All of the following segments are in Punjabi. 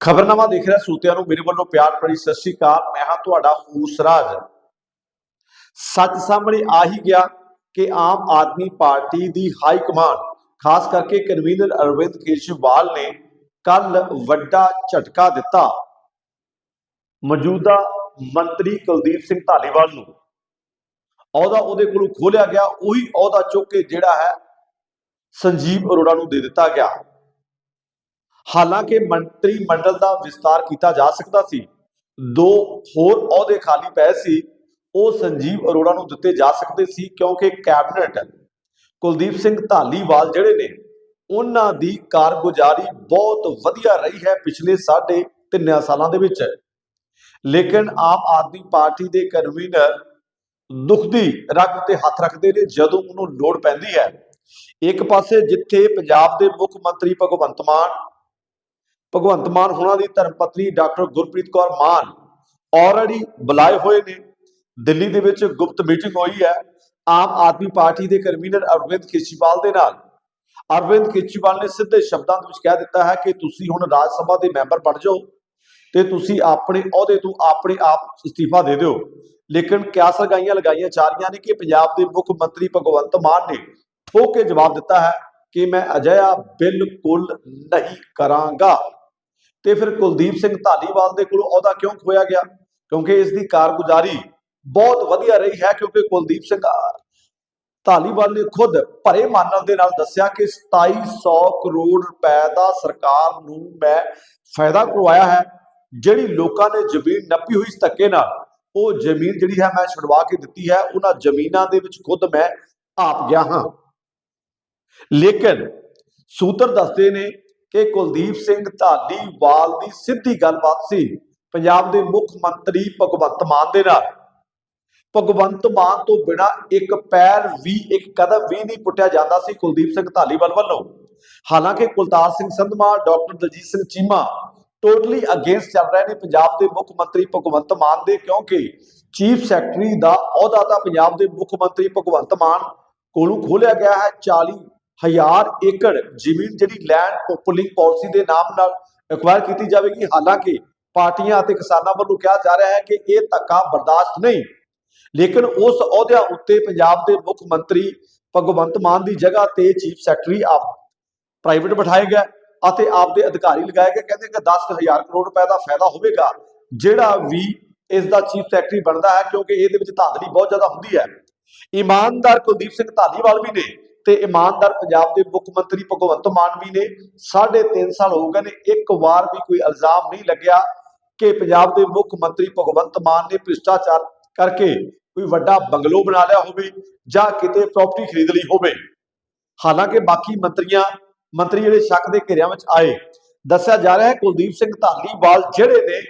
ਖਬਰਨਾਮਾ ਦੇਖ ਰਿਹਾ ਸੂਤਿਆਂ ਨੂੰ, ਮੇਰੇ ਵੱਲੋਂ ਪਿਆਰ ਭਰੀ ਸਤਿ ਸ਼੍ਰੀ ਅਕਾਲ। ਮੈਂ ਹਾਂ ਤੁਹਾਡਾ ਹੂਸਰਾਜ। ਸੱਚ ਸਾਹਮਣੇ ਆ ਹੀ ਗਿਆ ਕਿ ਆਮ ਆਦਮੀ ਪਾਰਟੀ ਦੀ ਹਾਈ ਕਮਾਂਡ, ਖਾਸ ਕਰਕੇ ਕਨਵੀਨਰ ਅਰਵਿੰਦ ਕੇਜਰੀਵਾਲ ਨੇ ਕੱਲ ਵੱਡਾ ਝਟਕਾ ਦਿੱਤਾ। ਮੌਜੂਦਾ ਮੰਤਰੀ ਕੁਲਦੀਪ ਸਿੰਘ ਧਾਲੀਵਾਲ ਨੂੰ। ਅਹੁਦਾ ਉਹਦੇ ਕੋਲੋਂ ਖੋਲਿਆ ਗਿਆ, ਉਹੀ ਅਹੁਦਾ ਚੁੱਕ ਕੇ ਜਿਹੜਾ ਹੈ ਸੰਜੀਵ ਅਰੋੜਾ ਨੂੰ ਦੇ ਦਿੱਤਾ ਗਿਆ। ਹਾਲਾਂਕਿ ਮੰਤਰੀ ਮੰਡਲ ਦਾ ਵਿਸਤਾਰ ਕੀਤਾ ਜਾ ਸਕਦਾ ਸੀ। ਦੋ ਹੋਰ ਅਹੁਦੇ ਖਾਲੀ ਪਏ ਸੀ। ਉਹ ਸੰਜੀਵ ਅਰੋੜਾ ਨੂੰ ਦਿੱਤੇ ਜਾ ਸਕਦੇ ਸੀ ਕਿਉਂਕਿ ਕੈਬਨਿਟ ਕੁਲਦੀਪ ਸਿੰਘ ਧਾਲੀਵਾਲ ਜਿਹੜੇ ਨੇ, ਉਹਨਾਂ ਦੀ ਕਾਰਗੁਜ਼ਾਰੀ ਬਹੁਤ ਵਧੀਆ ਰਹੀ ਹੈ ਪਿਛਲੇ ਸਾਢੇ ਤਿੰਨ ਸਾਲਾਂ ਦੇ ਵਿੱਚ। ਲੇਕਿਨ ਆਮ ਆਦਮੀ ਪਾਰਟੀ ਦੇ ਕਨਵੀਨਰ ਦੁੱਖ ਦੀ ਰਗ ਤੇ ਹੱਥ ਰੱਖਦੇ ਨੇ ਜਦੋਂ ਉਹਨੂੰ ਲੋੜ ਪੈਂਦੀ ਹੈ। ਇੱਕ ਪਾਸੇ ਜਿੱਥੇ ਪੰਜਾਬ ਦੇ ਮੁੱਖ ਮੰਤਰੀ ਭਗਵੰਤ ਮਾਨ ਭਗਵੰਤ ਮਾਨ ਹੋਣਾ ਦੀ ਧਰਮ ਪਤਨੀ ਡਾਕਟਰ ਗੁਰਪ੍ਰੀਤ ਕੌਰ ਮਾਨ ਆਲਰੇਡੀ ਬੁਲਾਏ ਹੋਏ ਨੇ। ਦਿੱਲੀ ਦੇ ਵਿੱਚ ਗੁਪਤ ਮੀਟਿੰਗ ਹੋਈ ਹੈ। ਆਮ ਆਦਮੀ ਪਾਰਟੀ ਦੇ ਕਨਵੀਨਰ ਅਰਵਿੰਦ ਕੇਜਰੀਵਾਲ ਦੇ ਨਾਲ। ਅਰਵਿੰਦ ਕੇਜਰੀਵਾਲ ਨੇ ਸਿੱਧੇ ਸ਼ਬਦਾਂ ਦੇ ਵਿੱਚ ਕਹਿ ਦਿੱਤਾ ਹੈ ਕਿ ਤੁਸੀਂ ਹੁਣ ਰਾਜ ਸਭਾ ਦੇ ਮੈਂਬਰ ਬਣ ਜਾਓ ਤੇ ਤੁਸੀਂ ਆਪਣੇ ਅਹੁਦੇ ਤੋਂ ਆਪਣੇ ਆਪ ਅਸਤੀਫਾ ਦੇ ਦਿਓ। ਲੇਕਿਨ ਕਿਆਸ ਲਗਾਈਆਂ ਲਗਾਈਆਂ ਜਾ ਰਹੀਆਂ ਨੇ ਕਿ ਪੰਜਾਬ ਦੇ ਮੁੱਖ ਮੰਤਰੀ ਭਗਵੰਤ ਮਾਨ ਨੇ ਠੋਕ ਕੇ ਜਵਾਬ ਦਿੱਤਾ ਹੈ ਕਿ ਮੈਂ ਅਜਿਹਾ ਬਿਲਕੁਲ ਨਹੀਂ ਕਰਾਂਗਾ। ਤੇ ਫਿਰ ਕੁਲਦੀਪ ਸਿੰਘ ਧਾਲੀਵਾਲ ਦੇ ਕੋਲ ਅਹੁਦਾ ਕਿਉਂ ਖੋਇਆ ਗਿਆ? ਕਿਉਂਕਿ ਇਸ ਦੀ ਕਾਰਗੁਜ਼ਾਰੀ ਬਹੁਤ ਵਧੀਆ ਰਹੀ ਹੈ, ਕਿਉਂਕਿ ਕੁਲਦੀਪ ਸਿੰਘ ਧਾਲੀਵਾਲ ਨੇ ਖੁਦ ਭਰੇ ਮਾਨਲ ਦੇ ਨਾਲ ਦੱਸਿਆ ਕਿ 2700 ਕਰੋੜ ਰੁਪਏ ਦਾ ਸਰਕਾਰ ਨੂੰ ਮੈਂ ਫਾਇਦਾ ਕਰਵਾਇਆ ਹੈ। ਜਿਹੜੀ ਲੋਕਾਂ ਨੇ ਜ਼ਮੀਨ ਨੱਪੀ ਹੋਈ ਧੱਕੇ ਨਾਲ, ਉਹ ਜ਼ਮੀਨ ਜਿਹੜੀ ਹੈ ਮੈਂ ਛੁਡਵਾ ਕੇ ਦਿੱਤੀ ਹੈ। ਉਹਨਾਂ ਜ਼ਮੀਨਾਂ ਦੇ ਵਿੱਚ ਖੁਦ ਮੈਂ ਆਪ ਗਿਆ ਹਾਂ। ਲੇਕਿਨ ਸੂਤਰ ਦੱਸਦੇ ਨੇ ਕਿ ਕੁਲਦੀਪ ਸਿੰਘ ਢਾਲੀਵਾਲ ਦੀ ਸਿੱਧੀ ਗੱਲਬਾਤ ਸੀ ਪੰਜਾਬ ਦੇ ਮੁੱਖ ਮੰਤਰੀ ਭਗਵੰਤ ਮਾਨ ਦੇ ਨਾਲ। ਭਗਵੰਤ ਮਾਨ ਤੋਂ ਬਿਨਾ ਇੱਕ ਪੈਰ ਵੀ, ਇੱਕ ਕਦਮ ਵੀ ਨਹੀਂ ਪੁੱਟਿਆ ਜਾਂਦਾ ਸੀ ਕੁਲਦੀਪ ਸਿੰਘ ਢਾਲੀਵਾਲ ਵੱਲੋਂ ਹਾਲਾਂਕਿ Kultar Singh Sandhwan, doctor Daljit Singh Cheema totally against ਚੱਲ ਰਹੇ ਨੇ ਪੰਜਾਬ ਦੇ ਮੁੱਖ ਮੰਤਰੀ ਭਗਵੰਤ ਮਾਨ ਦੇ ਕਿਉਂਕਿ ਚੀਫ ਸੈਕਟਰੀ ਦਾ ਅਹੁਦਾ ਤਾਂ ਪੰਜਾਬ ਦੇ ਮੁੱਖ ਮੰਤਰੀ ਭਗਵੰਤ ਮਾਨ ਕੋਲੋਂ ਖੋਲਿਆ ਗਿਆ ਹੈ। 40 ਹਜ਼ਾਰ ਏਕੜ ਜ਼ਮੀਨ ਜਿਹੜੀ ਲੈਂਡ ਪੋਪੂਲਿੰਗ ਪਾਲਿਸੀ ਦੇ ਨਾਮ ਨਾਲ ਐਕਵਾਇਰ ਕੀਤੀ ਜਾਵੇਗੀ। ਹਾਲਾਂਕਿ ਪਾਰਟੀਆਂ ਅਤੇ ਕਿਸਾਨਾਂ ਵੱਲੋਂ ਕਿਹਾ ਜਾ ਰਿਹਾ ਹੈ ਕਿ ਇਹ ਧੱਕਾ ਬਰਦਾਸ਼ਤ ਨਹੀਂ। ਲੇਕਿਨ ਉਸ ਅਹੁਦਿਆਂ ਉੱਤੇ ਪੰਜਾਬ ਦੇ ਮੁੱਖ ਮੰਤਰੀ ਭਗਵੰਤ ਮਾਨ ਦੀ ਜਗ੍ਹਾ ਤੇ ਚੀਫ ਸੈਕਟਰੀ ਆਪ ਪ੍ਰਾਈਵੇਟ ਬਿਠਾਏ ਗਏ ਅਤੇ ਆਪ ਦੇ ਅਧਿਕਾਰੀ ਲਗਾਏ ਗਏ। ਕਹਿੰਦੇ ਕਿ 10000 ਕਰੋੜ ਰੁਪਏ ਦਾ ਫਾਇਦਾ ਹੋਵੇਗਾ, ਜਿਹੜਾ ਵੀ ਇਸ ਦਾ ਚੀਫ ਸੈਕਟਰੀ ਬਣਦਾ ਹੈ, ਕਿਉਂਕਿ ਇਹਦੇ ਵਿੱਚ ਧਾਂਦਲੀ ਬਹੁਤ ਜ਼ਿਆਦਾ ਹੁੰਦੀ ਹੈ। ਇਮਾਨਦਾਰ ਕੁਲਦੀਪ ਸਿੰਘ ਧਾਲੀਵਾਲ ਵੀ ਨੇ ਤੇ ਇਮਾਨਦਾਰ ਪੰਜਾਬ ਦੇ ਮੁੱਖ ਮੰਤਰੀ ਭਗਵੰਤ ਮਾਨ ਵੀ ਨੇ ਸਾਢੇ 3 ਸਾਲ ਹੋ ਗਏ ਨੇ, ਇੱਕ ਵਾਰ ਵੀ ਕੋਈ ਇਲਜ਼ਾਮ ਨਹੀਂ ਲੱਗਿਆ ਕਿ ਪੰਜਾਬ ਦੇ ਮੁੱਖ ਮੰਤਰੀ ਭਗਵੰਤ ਮਾਨ ਨੇ ਭ੍ਰਿਸ਼ਟਾਚਾਰ ਕਰਕੇ ਕੋਈ ਵੱਡਾ ਬੰਗਲੋ ਬਣਾ ਲਿਆ ਹੋਵੇ ਜਾਂ ਕਿਤੇ ਪ੍ਰਾਪਰਟੀ ਖਰੀਦ ਲਈ ਹੋਵੇ। ਹਾਲਾਂਕਿ ਬਾਕੀ ਮੰਤਰੀਆਂ, ਮੰਤਰੀ ਜਿਹੜੇ ਸ਼ੱਕ ਦੇ ਘੇਰਿਆਂ ਵਿੱਚ ਆਏ, ਦੱਸਿਆ ਜਾ ਰਿਹਾ ਹੈ ਕੁਲਦੀਪ ਸਿੰਘ ਧਾਲੀਵਾਲ ਜਿਹੜੇ ਨੇ,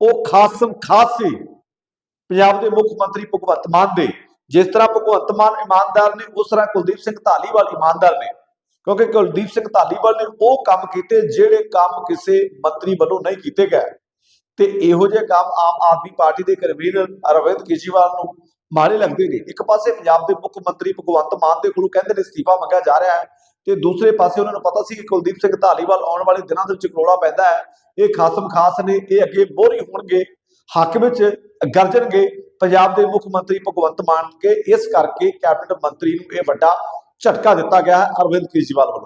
ਉਹ ਖਾਸਮ ਖਾਸ ਸੀ ਪੰਜਾਬ ਦੇ ਮੁੱਖ ਮੰਤਰੀ ਭਗਵੰਤ ਮਾਨ ਦੇ। ਜਿਸ ਤਰ੍ਹਾਂ ਭਗਵੰਤ ਮਾਨ ਇਮਾਨਦਾਰ ਨੇ, ਉਸ ਤਰ੍ਹਾਂ ਕੁਲਦੀਪ ਸਿੰਘ ਧਾਲੀਵਾਲ ਇਮਾਨਦਾਰ ਨੇ। ਕਿਉਂਕਿ ਕੁਲਦੀਪ ਸਿੰਘ ਧਾਲੀਵਾਲ ਨੇ ਉਹ ਕੰਮ ਕੀਤੇ ਜਿਹੜੇ ਕੰਮ ਕਿਸੇ ਮੰਤਰੀ ਵੱਲੋਂ ਨਹੀਂ ਕੀਤੇ ਗਏ। ਤੇ ਇਹੋ ਜਿਹੇ ਕੰਮ ਆਮ ਆਦਮੀ ਪਾਰਟੀ ਦੇ ਕਨਵੀਨਰ ਅਰਵਿੰਦ ਕੇਜਰੀਵਾਲ ਨੂੰ ਮਾਰੇ ਲੱਗਦੇ ਨੇ। ਇੱਕ ਪਾਸੇ ਪੰਜਾਬ ਦੇ ਮੁੱਖ ਮੰਤਰੀ ਭਗਵੰਤ ਮਾਨ ਦੇ ਕੋਲੋਂ ਕਹਿੰਦੇ ਨੇ, ਅਸਤੀਫਾ ਮੰਗਿਆ ਜਾ ਰਿਹਾ ਹੈ ਤੇ ਦੂਸਰੇ ਪਾਸੇ ਉਹਨਾਂ ਨੂੰ ਪਤਾ ਸੀ ਕਿ ਕੁਲਦੀਪ ਸਿੰਘ ਧਾਲੀਵਾਲ ਆਉਣ ਵਾਲੇ ਦਿਨਾਂ ਦੇ ਵਿੱਚ ਕਰੋੜਾ ਪੈਂਦਾ ਹੈ। ਇਹ ਖਾਸਮ ਖਾਸ ਨੇ, ਇਹ ਅੱਗੇ ਮੋਹਰੀ ਹੋਣਗੇ, ਹੱਕ ਵਿੱਚ ਗਰਜਣਗੇ। ਪੰਜਾਬ ਦੇ ਮੁੱਖ ਮੰਤਰੀ ਭਗਵੰਤ ਮਾਨ ਕੇ ਇਸ ਕਰਕੇ ਕੈਬਨਿਟ ਮੰਤਰੀ ਨੂੰ ਇਹ ਵੱਡਾ ਝਟਕਾ ਦਿੱਤਾ ਗਿਆ ਹੈ ਅਰਵਿੰਦ ਕੇਜਰੀਵਾਲ ਵੱਲੋਂ।